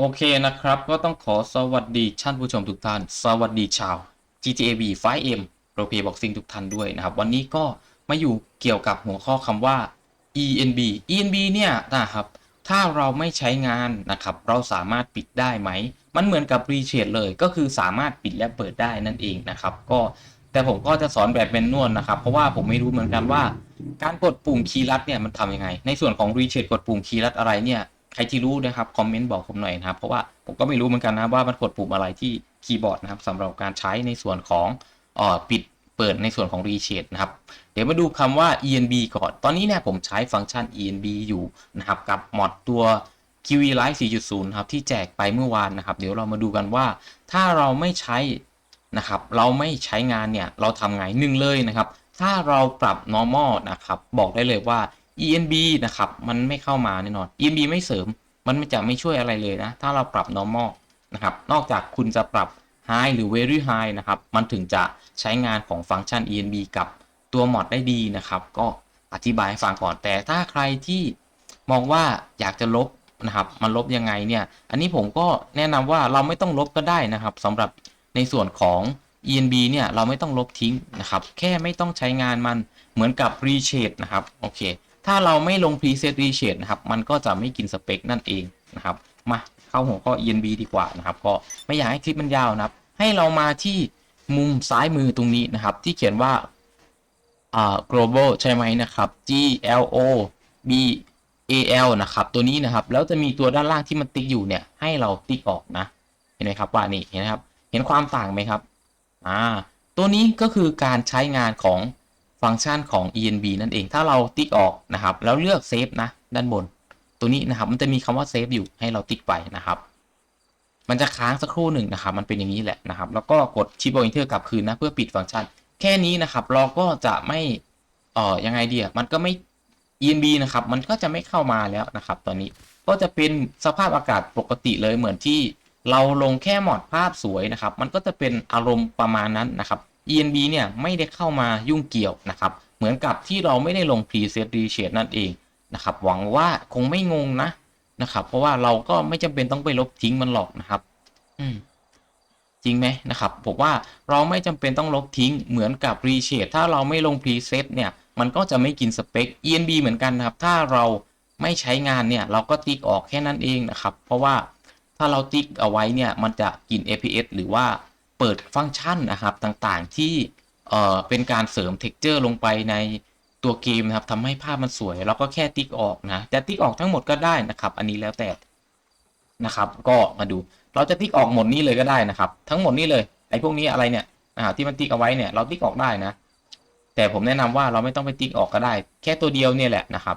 โอเคนะครับ ก็ต้องขอสวัสดีท่านผู้ชมทุกท่าน สวัสดีชาว GTA V 5M Pro Play Boxing ทุกท่านด้วยนะครับ วันนี้ก็มาอยู่เกี่ยวกับหัวข้อคำว่า ENB ENB เนี่ยนะครับ ถ้าเราไม่ใช้งานนะครับ เราสามารถปิดได้ไหม มันเหมือนกับ r e s h a d e เลยก็คือสามารถปิดและเปิดได้นั่นเองนะครับ ก็แต่ผมก็จะสอนแบบเป็นนวลนะครับ เพราะว่าผมไม่รู้เหมือนกันว่า การกดปุ่มคีย์ลัดเนี่ยมันทำยังไง ในส่วนของ r e s h a d e กดปุ่มคีย์ลัดอะไรเนี่ย ใครที่รู้นะครับคอมเมนต์บอกผมหน่อยนะครับ เพราะว่าผมก็ไม่รู้เหมือนกันนะว่ามันกดปุ่มอะไรที่คีย์บอร์ดนะครับสำหรับการใช้ในส่วนของอ่อปิดเปิดในส่วนของ r e s h a d e นะครับ เดี๋ยวมาดูคำว่า enb ก่อน ตอนนี้เนี่ยผมใช้ฟังก์ชัน enb อยู่นะครับกับมอดตัว QV Live 4.0 ครับ ที่แจกไปเมื่อวานนะครับ เดี๋ยวเรามาดูกันว่า ถ้าเราไม่ใช้นะครับ เราไม่ใช้งานเนี่ย เราทำไงหนึ่งเลยนะครับ ถ้าเราปรับ normal นะครับ บอกได้เลยว่า enb นะครับ มันไม่เข้ามาแน่นอน enb ไม่เสริม มันจะไม่ช่วยอะไรเลยนะ ถ้าเราปรับ normal นะครับ นอกจากคุณจะปรับ high หรือ very high นะครับ มันถึงจะใช้งานของฟังก์ชัน enb กับตัวมอดได้ดีนะครับ ก็อธิบายให้ฟังก่อน แต่ถ้าใครที่มองว่าอยากจะลบนะครับ มันลบยังไงเนี่ย อันนี้ผมก็แนะนำว่าเราไม่ต้องลบก็ได้นะครับสำหรับในส่วนของ enb เนี่ย เราไม่ต้องลบทิ้งนะครับ แค่ไม่ต้องใช้งานมันเหมือนกับ reshade นะครับ โอเค ถ้าเราไม่ลง preset reshade นะครับ มันก็จะไม่กินสเปคนั่นเองนะครับ มาเข้าหัวข้อ enb ดีกว่านะครับ ก็ไม่อยากให้คลิปมันยาวนะครับ ให้เรามาที่มุมซ้ายมือตรงนี้นะครับ ที่เขียนว่าอ่า global ใช่ไหมนะครับ G L O B A L นะครับ ตัวนี้นะครับ แล้วจะมีตัวด้านล่างที่มันติ๊กอยู่เนี่ย ให้เราติ๊กออกนะ เห็นไหมครับว่านี่ เห็นไหมครับ เห็นความต่างไหมครับ อ่า ตัวนี้ก็คือการใช้งานของ ฟังก์ชันของ enb นั่นเอง ถ้าเราติ๊กออกนะครับ แล้วเลือกเซฟนะ ด้านบน ตัวนี้นะครับ มันจะมีคำว่าเซฟอยู่ให้เราติ๊กไปนะครับ มันจะค้างสักครู่หนึ่งนะครับ มันเป็นอย่างนี้แหละนะครับ แล้วก็กดชิปโออินเทอร์กลับคืนนะ เพื่อปิดฟังก์ชัน แค่นี้นะครับ เราก็จะไม่เอ่อยังไงเดียมันก็ไม่ enb นะครับ มันก็จะไม่เข้ามาแล้วนะครับ ตอนนี้ ก็จะเป็นสภาพอากาศปกติเลยเหมือนที่เราลงแค่หมอดภาพสวยนะครับ มันก็จะเป็นอารมณ์ประมาณนั้นนะครับ enb เนี่ยไม่ได้เข้ามายุ่งเกี่ยวนะครับ เหมือนกับที่เราไม่ได้ลง preset reshade นั่นเองนะครับ หวังว่าคงไม่งงนะนะครับ เพราะว่าเราก็ไม่จำเป็นต้องไปลบทิ้งมันหรอกนะครับ อืมจริงไหมนะครับ ผมว่าเราไม่จำเป็นต้องลบทิ้งเหมือนกับ reshade ถ้าเราไม่ลง preset เนี่ยมันก็จะไม่กินสเปค enb เหมือนกันนะครับ ถ้าเราไม่ใช้งานเนี่ยเราก็ติ๊กออกแค่นั้นเองนะครับ เพราะว่าถ้าเราติ๊กเอาไว้เนี่ยมันจะกิน APS หรือว่า เปิดฟังก์ชันนะครับต่างๆที่เอ่อเป็นการเสริม texture ลงไปในตัวเกมนะครับทำให้ภาพมันสวยเราก็แค่ติ๊กออกนะจะติ๊กออกทั้งหมดก็ได้นะครับ อันนี้แล้วแต่นะครับก็มาดูเราจะติ๊กออกหมดนี้เลยก็ได้นะครับ ทั้งหมดนี้เลยไอ้พวกนี้อะไรเนี่ยอ่าที่มันติ๊กเอาไว้เนี่ยเราติ๊กออกได้นะ แต่ผมแนะนำว่าเราไม่ต้องไปติ๊กออกก็ได้ แค่ตัวเดียวเนี่ยแหละนะครับ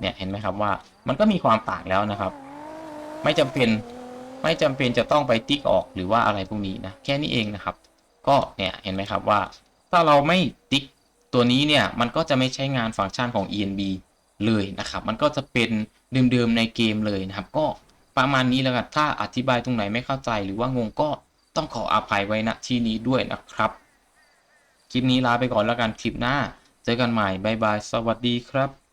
เนี่ยเห็นไหมครับว่ามันก็มีความต่างแล้วนะครับ ไม่จำเป็น ไม่จำเป็นจะต้องไปติ๊กออกหรือว่าอะไรพวกนี้นะแค่นี้เองนะครับ ก็เนี่ยเห็นไหมครับว่า ถ้าเราไม่ติ๊กตัวนี้เนี่ยมันก็จะไม่ใช้งานฟังก์ชันของ enb เลยนะครับ มันก็จะเป็นเดิมๆในเกมเลยนะครับ ก็ประมาณนี้แล้วกันถ้าอธิบายตรงไหนไม่เข้าใจหรือว่างงก็ต้องขออภัยไว้ณที่นี้ด้วยนะครับ คลิปนี้ลาไปก่อนแล้วกันคลิปหน้า เจอกันใหม่บายบาย สวัสดีครับ